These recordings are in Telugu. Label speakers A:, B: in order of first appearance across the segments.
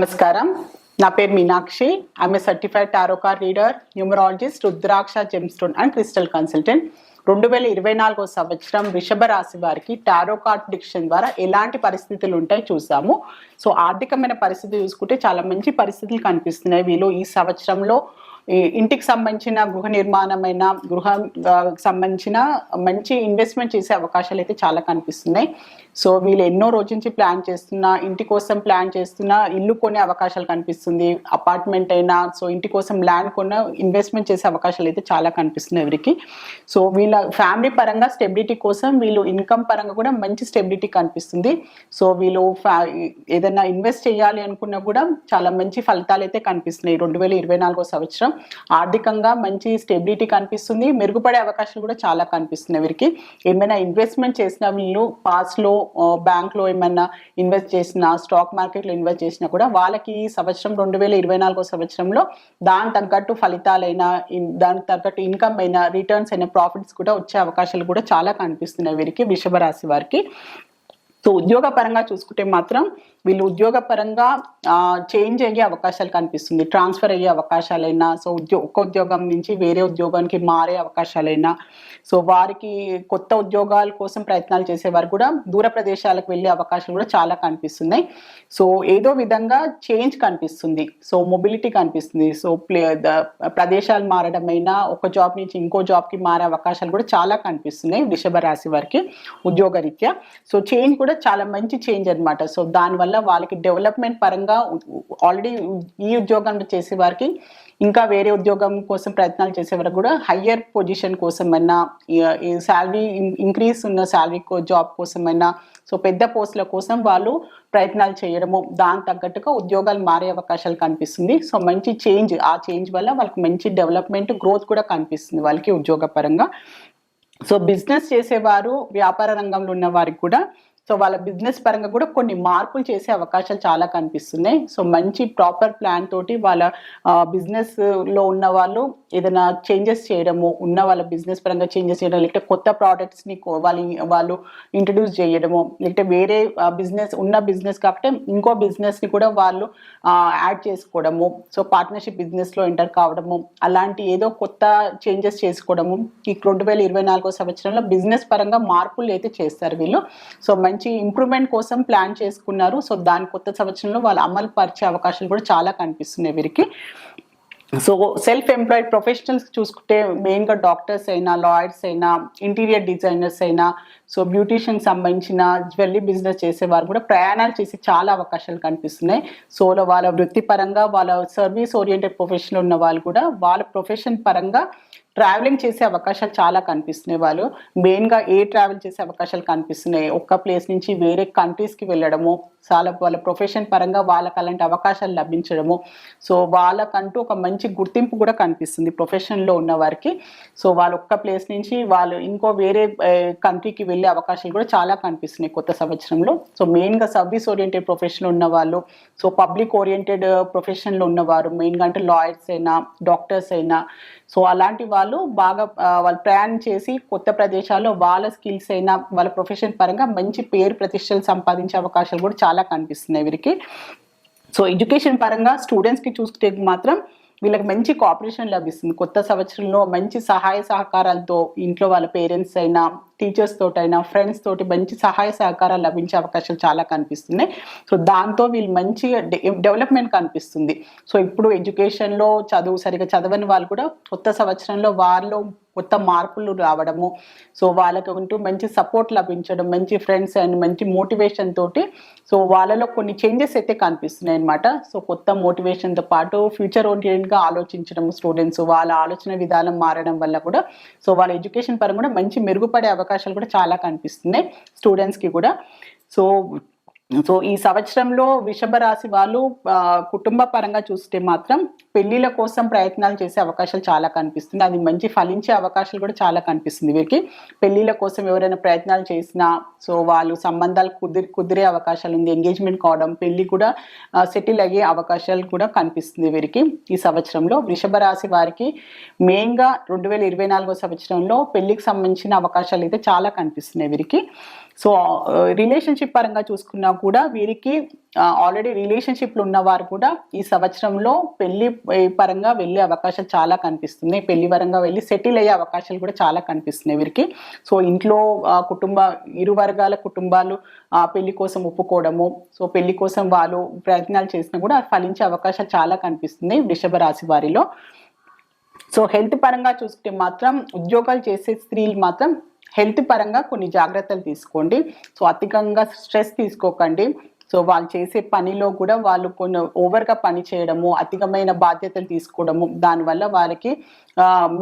A: నమస్కారం. నా పేరు Meenakshi. I'm a certified tarot card reader numerologist rudraksha gemstone and crystal consultant రెండు వేల ఇరవై నాలుగో సంవత్సరం వృషభ రాశి వారికి టారో కార్డ్ డిక్షన్ ద్వారా ఎలాంటి పరిస్థితులు ఉంటాయి చూసాము. సో ఆర్థికమైన పరిస్థితి చూసుకుంటే చాలా మంచి పరిస్థితులు కనిపిస్తున్నాయి. వీళ్ళు ఈ సంవత్సరంలో ఇంటికి సంబంధించిన గృహ నిర్మాణమైన గృహ సంబంధించిన మంచి ఇన్వెస్ట్మెంట్ చేసే అవకాశాలు అయితే చాలా కనిపిస్తున్నాయి. సో వీళ్ళు ఎన్నో రోజు నుంచి ప్లాన్ చేస్తున్న ఇంటి కోసం ప్లాన్ చేస్తున్న ఇల్లు కొనే అవకాశాలు కనిపిస్తుంది. అపార్ట్మెంట్ అయినా సో ఇంటి కోసం ల్యాండ్ కొన్న ఇన్వెస్ట్మెంట్ చేసే అవకాశాలు అయితే చాలా కనిపిస్తున్నాయి ఎవరికి సో వీళ్ళు ఫ్యామిలీ పరంగా స్టెబిలిటీ కోసం వీళ్ళు ఇన్కమ్ పరంగా కూడా మంచి స్టెబిలిటీ కనిపిస్తుంది. సో వీళ్ళు ఫ్యా- ఏదైనా ఇన్వెస్ట్ చేయాలి అనుకున్నా కూడా చాలా మంచి ఫలితాలు అయితే కనిపిస్తున్నాయి. రెండు వేల ఇరవై నాలుగో సంవత్సరం ఆర్థికంగా మంచి స్టెబిలిటీ కనిపిస్తుంది. మెరుగుపడే అవకాశాలు కూడా చాలా కనిపిస్తున్నాయి వీరికి. ఏమైనా ఇన్వెస్ట్మెంట్ చేసిన వీళ్ళు పాస్ట్లో బ్యాంక్లో ఏమైనా ఇన్వెస్ట్ చేసిన స్టాక్ మార్కెట్లో ఇన్వెస్ట్ చేసినా కూడా వాళ్ళకి ఈ సంవత్సరం రెండు వేల ఇరవై నాలుగో సంవత్సరంలో దాని తగ్గట్టు ఫలితాలైనా దానికి తగ్గట్టు ఇన్కమ్ అయినా రిటర్న్స్ అయినా ప్రాఫిట్స్ కూడా వచ్చే అవకాశాలు కూడా చాలా కనిపిస్తున్నాయి వీరికి వృషభ రాశి వారికి. సో ఉద్యోగ పరంగా చూసుకుంటే మాత్రం వీళ్ళు ఉద్యోగ పరంగా చేంజ్ అయ్యే అవకాశాలు కనిపిస్తుంది. ట్రాన్స్ఫర్ అయ్యే అవకాశాలైనా సో ఉద్యో ఒక్క ఉద్యోగం నుంచి వేరే ఉద్యోగానికి మారే అవకాశాలైనా సో వారికి కొత్త ఉద్యోగాల కోసం ప్రయత్నాలు చేసేవారు కూడా దూర ప్రదేశాలకు వెళ్ళే అవకాశాలు కూడా చాలా కనిపిస్తున్నాయి. సో ఏదో విధంగా చేంజ్ కనిపిస్తుంది. సో మొబిలిటీ కనిపిస్తుంది. సో ప్లే ప్రదేశాలు ప్రదేశాలు మారడమైనా ఒక జాబ్ నుంచి ఇంకో జాబ్కి మారే అవకాశాలు కూడా చాలా కనిపిస్తున్నాయి వృషభ రాశి వారికి ఉద్యోగరీత్యా. సో చేంజ్ కూడా చాలా మంచి చేంజ్ అనమాట సో దానివల్ల వాళ్ళకి డెవలప్మెంట్ పరంగా ఆల్రెడీ ఈ ఉద్యోగంలో చేసే వారికి ఇంకా వేరే ఉద్యోగం కోసం ప్రయత్నాలు చేసే వరకు కూడా హయ్యర్ పొజిషన్ కోసమైనా ఈ శాలరీ ఇంక్రీస్ ఉన్న శాలరీ జాబ్ కోసమైనా సో పెద్ద పోస్టుల కోసం వాళ్ళు ప్రయత్నాలు చేయడము దానికి తగ్గట్టుగా ఉద్యోగాలు మారే అవకాశాలు కనిపిస్తుంది. సో మంచి చేంజ్ ఆ చేంజ్ వల్ల వాళ్ళకి మంచి డెవలప్మెంట్ గ్రోత్ కూడా కనిపిస్తుంది వాళ్ళకి ఉద్యోగపరంగా. సో బిజినెస్ చేసేవారు వ్యాపార రంగంలో ఉన్న వారికి కూడా సో వాళ్ళ బిజినెస్ పరంగా కూడా కొన్ని మార్పులు చేసే అవకాశాలు చాలా కనిపిస్తున్నాయి. సో మంచి ప్రాపర్ ప్లాన్ తోటి వాళ్ళ బిజినెస్లో ఉన్న వాళ్ళు ఏదైనా చేంజెస్ చేయడము ఉన్న వాళ్ళ బిజినెస్ పరంగా చేంజెస్ చేయడం లేకపోతే కొత్త ప్రోడక్ట్స్ని ని వాళ్ళు వాళ్ళు ఇంట్రడ్యూస్ చేయడము లేకపోతే వేరే బిజినెస్ ఉన్న బిజినెస్ కాబట్టి ఇంకో బిజినెస్ని ని కూడా వాళ్ళు యాడ్ చేసుకోవడము సో పార్ట్నర్షిప్ బిజినెస్లో ఎంటర్ కావడము అలాంటి ఏదో కొత్త చేంజెస్ చేసుకోవడము ఈ రెండు వేల ఇరవై నాలుగో సంవత్సరంలో బిజినెస్ పరంగా మార్పులు అయితే చేస్తారు వీళ్ళు. సో మంచి మంచి ఇంప్రూవ్మెంట్ కోసం ప్లాన్ చేసుకున్నారు. సో దాని కొత్త సంవత్సరంలో వాళ్ళు అమలు పరిచే అవకాశాలు కూడా చాలా కనిపిస్తున్నాయి వీరికి. సో సెల్ఫ్ ఎంప్లాయిడ్ ప్రొఫెషనల్స్ చూసుకుంటే మెయిన్గా డాక్టర్స్ అయినా లాయర్స్ అయినా ఇంటీరియర్ డిజైనర్స్ అయినా సో బ్యూటీషియన్ సంబంధించిన జ్యువెలరీ బిజినెస్ చేసేవారు కూడా ప్రయాణాలు చేసే చాలా అవకాశాలు కనిపిస్తున్నాయి. సో వాళ్ళ వృత్తిపరంగా వాళ్ళ సర్వీస్ ఓరియంటెడ్ ప్రొఫెషన్ ఉన్న వాళ్ళు కూడా వాళ్ళ ప్రొఫెషన్ పరంగా ట్రావెలింగ్ చేసే అవకాశాలు చాలా కనిపిస్తున్నాయి వాళ్ళు. మెయిన్గా ఏ ట్రావెల్ చేసే అవకాశాలు కనిపిస్తున్నాయి? ఒక్క ప్లేస్ నుంచి వేరే కంట్రీస్కి వెళ్ళడము చాలా వాళ్ళ ప్రొఫెషన్ పరంగా వాళ్ళకి అలాంటి అవకాశాలు లభించడము. సో వాళ్ళకంటూ ఒక మంచి గుర్తింపు కూడా కనిపిస్తుంది ప్రొఫెషన్లో ఉన్న వారికి. సో వాళ్ళు ఒక్క ప్లేస్ నుంచి వాళ్ళు ఇంకో వేరే కంట్రీకి వెళ్ళే అవకాశాలు కూడా చాలా కనిపిస్తున్నాయి కొత్త సంవత్సరంలో. సో మెయిన్గా సర్వీస్ ఓరియంటెడ్ ప్రొఫెషన్లో ఉన్న వాళ్ళు సో పబ్లిక్ ఓరియంటెడ్ ప్రొఫెషన్లో ఉన్నవారు మెయిన్గా అంటే లాయర్స్ అయినా డాక్టర్స్ అయినా. సో అలాంటి వాళ్ళు బాగా వాళ్ళు ప్రయాణం చేసి కొత్త ప్రదేశాల్లో వాళ్ళ స్కిల్స్ అయినా వాళ్ళ ప్రొఫెషన్ పరంగా మంచి పేరు ప్రతిష్టలు సంపాదించే అవకాశాలు కూడా చాలా కనిపిస్తున్నాయి వీరికి. సో ఎడ్యుకేషన్ పరంగా స్టూడెంట్స్కి చూస్తే మాత్రం వీళ్ళకి మంచి కోఆపరేషన్ లభిస్తుంది. కొత్త సంవత్సరంలో మంచి సహాయ సహకారాలతో ఇంట్లో వాళ్ళ పేరెంట్స్ అయినా టీచర్స్ తోటైనా ఫ్రెండ్స్ తోటి మంచి సహాయ సహకారాలు లభించే అవకాశాలు చాలా కనిపిస్తున్నాయి. సో దాంతో వీళ్ళు మంచి డెవలప్మెంట్ కనిపిస్తుంది. సో ఇప్పుడు ఎడ్యుకేషన్లో చదువు సరిగా చదవని వాళ్ళు కూడా కొత్త సంవత్సరంలో వారిలో కొత్త మార్పులు రావడము. సో వాళ్ళకి ఉంటూ మంచి సపోర్ట్ లభించడం మంచి ఫ్రెండ్స్ అండ్ మంచి మోటివేషన్ తోటి సో వాళ్ళలో కొన్ని చేంజెస్ అయితే కనిపిస్తున్నాయి అనమాట సో కొత్త మోటివేషన్తో పాటు ఫ్యూచర్ ఓరియంటెడ్గా ఆలోచించడం స్టూడెంట్స్ వాళ్ళ ఆలోచన విధానం మారడం వల్ల కూడా సో వాళ్ళ ఎడ్యుకేషన్ పరంగా కూడా మంచి మెరుగుపడే అవకాశాలు కూడా చాలా కనిపిస్తున్నాయి స్టూడెంట్స్కి కూడా. సో సో ఈ సంవత్సరంలో వృషభ రాశి వాళ్ళు కుటుంబ పరంగా చూస్తే మాత్రం పెళ్ళిళ్ళ కోసం ప్రయత్నాలు చేసే అవకాశాలు చాలా కనిపిస్తుంది. అది మంచి ఫలించే అవకాశాలు కూడా చాలా కనిపిస్తుంది వీరికి. పెళ్ళిళ్ళ కోసం ఎవరైనా ప్రయత్నాలు చేసినా సో వాళ్ళు సంబంధాలు కుదిరి కుదిరే అవకాశాలు ఉంది. ఎంగేజ్మెంట్ కావడం పెళ్ళి కూడా సెటిల్ అయ్యే అవకాశాలు కూడా కనిపిస్తుంది వీరికి ఈ సంవత్సరంలో. వృషభ రాశి వారికి మెయిన్గా రెండు వేల ఇరవై నాలుగో సంవత్సరంలో పెళ్ళికి సంబంధించిన అవకాశాలు అయితే చాలా కనిపిస్తున్నాయి వీరికి. సో రిలేషన్షిప్ పరంగా చూసుకున్నా కూడా వీరికి ఆల్రెడీ రిలేషన్షిప్లు ఉన్నవారు కూడా ఈ సంవత్సరంలో పెళ్ళి పరంగా వెళ్ళే అవకాశాలు చాలా కనిపిస్తున్నాయి పెళ్ళి పరంగా వెళ్ళి సెటిల్ అయ్యే అవకాశాలు కూడా చాలా కనిపిస్తున్నాయి వీరికి. సో ఇంట్లో కుటుంబ ఇరు వర్గాల కుటుంబాలు పెళ్ళి కోసం ఒప్పుకోవడము సో పెళ్ళి కోసం వాళ్ళు ప్రయత్నాలు చేసినా కూడా ఫలించే అవకాశాలు చాలా కనిపిస్తున్నాయి వృషభ రాశి వారిలో. సో హెల్త్ పరంగా చూసుకుంటే మాత్రం ఉద్యోగాలు చేసే స్త్రీలు మాత్రం హెల్త్ పరంగా కొన్ని జాగ్రత్తలు తీసుకోండి. సో అధికంగా స్ట్రెస్ తీసుకోకండి. సో వాళ్ళు చేసే పనిలో కూడా వాళ్ళు కొన్ని ఓవర్గా పని చేయడము అధికమైన బాధ్యతలు తీసుకోవడము దానివల్ల వాళ్ళకి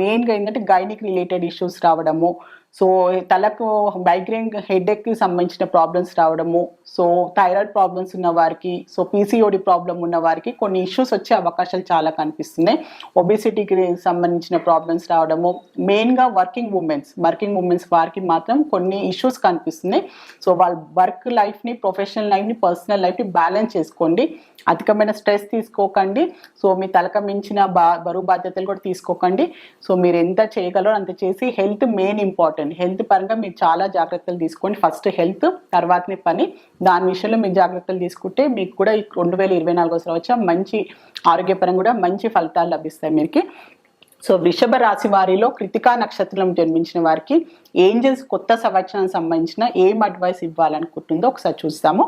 A: మెయిన్గా ఏంటంటే గైనిక్ రిలేటెడ్ ఇష్యూస్ రావడము సో తలకు మైగ్రేన్ హెడేక్కి సంబంధించిన ప్రాబ్లమ్స్ రావడము సో థైరాయిడ్ ప్రాబ్లమ్స్ ఉన్న వారికి సో పీసీఓడి ప్రాబ్లం ఉన్న వారికి కొన్ని ఇష్యూస్ వచ్చే అవకాశాలు చాలా కనిపిస్తున్నాయి. ఒబేసిటీకి సంబంధించిన ప్రాబ్లమ్స్ రావడము మెయిన్గా వర్కింగ్ ఉమెన్స్ వర్కింగ్ ఉమెన్స్ వారికి మాత్రం కొన్ని ఇష్యూస్ కనిపిస్తున్నాయి. సో వాళ్ళ వర్క్ లైఫ్ని ప్రొఫెషనల్ లైఫ్ని పర్సనల్ లైఫ్ని బ్యాలెన్స్ చేసుకోండి. అధికమైన స్ట్రెస్ తీసుకోకండి. సో మీ తలక మించిన బా బరువు బాధ్యతలు కూడా తీసుకోకండి. సో మీరు ఎంత చేయగలరో అంత చేసి హెల్త్ మెయిన్ ఇంపార్టెంట్. హెల్త్ పరంగా మీరు చాలా జాగ్రత్తలు తీసుకోండి. ఫస్ట్ హెల్త్ తర్వాతనే పని. దాని విషయంలో మీరు జాగ్రత్తలు తీసుకుంటే మీకు కూడా ఈ రెండు వేల ఇరవై నాలుగో సంవత్సరం మంచి ఆరోగ్యపరంగా కూడా మంచి ఫలితాలు లభిస్తాయి మీకు సో వృషభ రాశి వారిలో కృతికా నక్షత్రం జన్మించిన వారికి ఏంజల్స్ కొత్త సంవత్సరానికి సంబంధించిన ఏం అడ్వైస్ ఇవ్వాలనుకుంటుందో ఒకసారి చూస్తాము.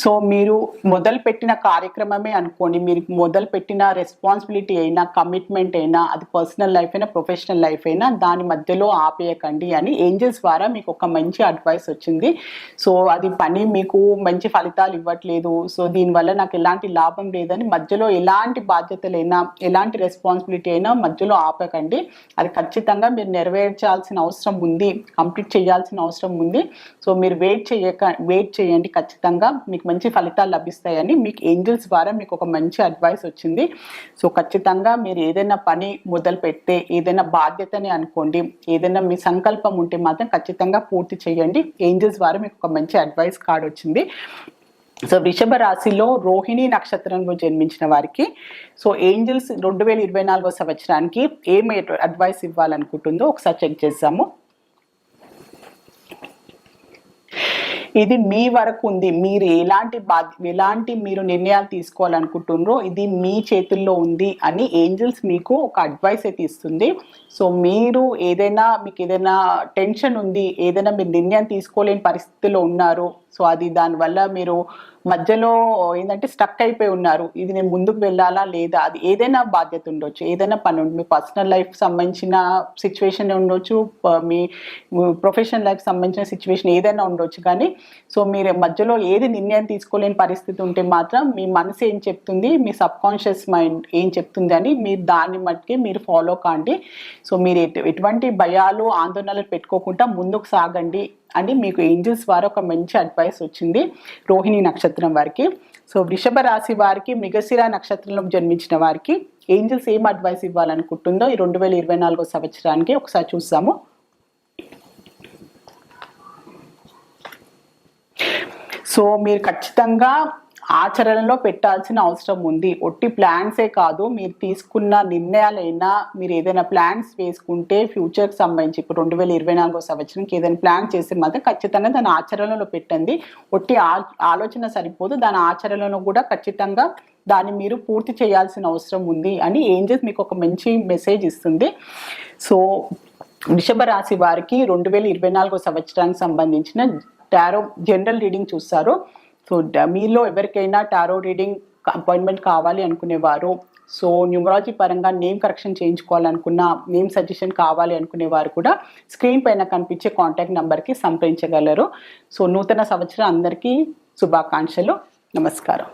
A: సో మీరు మొదలు పెట్టిన కార్యక్రమమే అనుకోండి. మీరు మొదలు పెట్టిన రెస్పాన్సిబిలిటీ అయినా కమిట్మెంట్ అయినా అది పర్సనల్ లైఫ్ అయినా ప్రొఫెషనల్ లైఫ్ అయినా దాని మధ్యలో ఆపేయకండి అని ఏంజల్స్ ద్వారా మీకు ఒక మంచి అడ్వైస్ వచ్చింది. సో అది పని మీకు మంచి ఫలితాలు ఇవ్వట్లేదు. సో దీనివల్ల నాకు ఎలాంటి లాభం లేదని మధ్యలో ఎలాంటి బాధ్యతలైనా ఎలాంటి రెస్పాన్సిబిలిటీ అయినా మధ్యలో ఆపకండి. అది ఖచ్చితంగా మీరు నెరవేర్చాల్సిన అవసరం ఉంది. కంప్లీట్ చేయాల్సిన అవసరం ఉంది. సో మీరు వెయిట్ చేయక వెయిట్ చేయండి ఖచ్చితంగా. మీకు మంచి ఫలితాలు లభిస్తాయని మీకు ఏంజల్స్ ద్వారా మీకు ఒక మంచి అడ్వైస్ వచ్చింది. సో ఖచ్చితంగా మీరు ఏదైనా పని మొదలు పెడితే ఏదైనా బాధ్యతని అనుకోండి ఏదైనా మీ సంకల్పం ఉంటే మాత్రం ఖచ్చితంగా పూర్తి చేయండి. ఏంజల్స్ ద్వారా మీకు ఒక మంచి అడ్వైస్ కార్డ్ వచ్చింది. సో వృషభ రాశిలో రోహిణి నక్షత్రంలో జన్మించిన వారికి సో ఏంజల్స్ రెండు వేల ఇరవై నాలుగో సంవత్సరానికి ఏమి అడ్వైస్ ఇవ్వాలనుకుంటుందో ఒకసారి చెక్ చేద్దాము. ఇది మీ వరకు ఉంది. మీరు ఎలాంటి బాధ్య ఎలాంటి మీరు నిర్ణయాలు తీసుకోవాలనుకుంటున్నారో ఇది మీ చేతుల్లో ఉంది అని ఏంజల్స్ మీకు ఒక అడ్వైస్ అయితే ఇస్తుంది. సో మీరు ఏదైనా మీకు ఏదైనా టెన్షన్ ఉంది ఏదైనా మీరు నిర్ణయం తీసుకోలేని పరిస్థితిలో ఉన్నారు సో అది దానివల్ల మీరు మధ్యలో ఏంటంటే స్టక్ అయిపోయి ఉన్నారు. ఇది నేను ముందుకు వెళ్ళాలా లేదా? అది ఏదైనా బాధ్యత ఉండొచ్చు. ఏదైనా పని మీ పర్సనల్ లైఫ్ సంబంధించిన సిచ్యువేషన్ ఉండొచ్చు మీ ప్రొఫెషనల్ లైఫ్ సంబంధించిన సిచ్యువేషన్ ఏదైనా ఉండొచ్చు. కానీ సో మీరు మధ్యలో ఏది నిర్ణయం తీసుకోలేని పరిస్థితి ఉంటే మాత్రం మీ మనసు ఏం చెప్తుంది? మీ సబ్ కాన్షియస్ మైండ్ ఏం చెప్తుంది అని మీరు దాన్ని మట్టుకి మీరు ఫాలో కాండి. సో మీరు ఎటు- ఎటువంటి భయాలు ఆందోళనలు పెట్టుకోకుండా ముందుకు సాగండి. అని మీకు ఏంజిల్స్ వారు ఒక మంచి అడ్వైస్ వచ్చింది రోహిణి నక్షత్రం వారికి. సో వృషభ రాశి వారికి మృగశిర నక్షత్రంలో జన్మించిన వారికి ఏంజిల్స్ ఏం అడ్వైస్ ఇవ్వాలనుకుంటుందో ఈ రెండు వేల ఇరవై నాలుగో సంవత్సరానికి ఒకసారి చూసాము సో మీరు ఖచ్చితంగా ఆచరణలో పెట్టాల్సిన అవసరం ఉంది. ఒట్టి ప్లాన్సే కాదు. మీరు తీసుకున్న నిర్ణయాలైనా మీరు ఏదైనా ప్లాన్స్ వేసుకుంటే ఫ్యూచర్కి సంబంధించి ఇప్పుడు రెండు వేల ఇరవై నాలుగో సంవత్సరంకి ఏదైనా ప్లాన్ చేస్తే మాత్రం ఖచ్చితంగా దాని ఆచరణలో పెట్టండి. ఒట్టి ఆ- ఆలోచన సరిపోదు. దాని ఆచరణలో కూడా ఖచ్చితంగా దాన్ని మీరు పూర్తి చేయాల్సిన అవసరం ఉంది అని ఏంజెస్ మీకు ఒక మంచి మెసేజ్ ఇస్తుంది. సో వృషభ రాశి వారికి రెండు వేల ఇరవై నాలుగో సంవత్సరానికి సంబంధించిన టారో జనరల్ రీడింగ్ చూస్తారు. సో డ- మీలో ఎవరికైనా టారో రీడింగ్ అపాయింట్మెంట్ కావాలి అనుకునేవారు? సో న్యూమరాలజీ పరంగా నేమ్ కరెక్షన్ చేయించుకోవాలనుకున్న నేమ్ సజెషన్ కావాలి అనుకునేవారు కూడా స్క్రీన్ పైన కనిపించే కాంటాక్ట్ నెంబర్కి సంప్రదించగలరు. సో నూతన సంవత్సరం అందరికీ శుభాకాంక్షలు. నమస్కారం.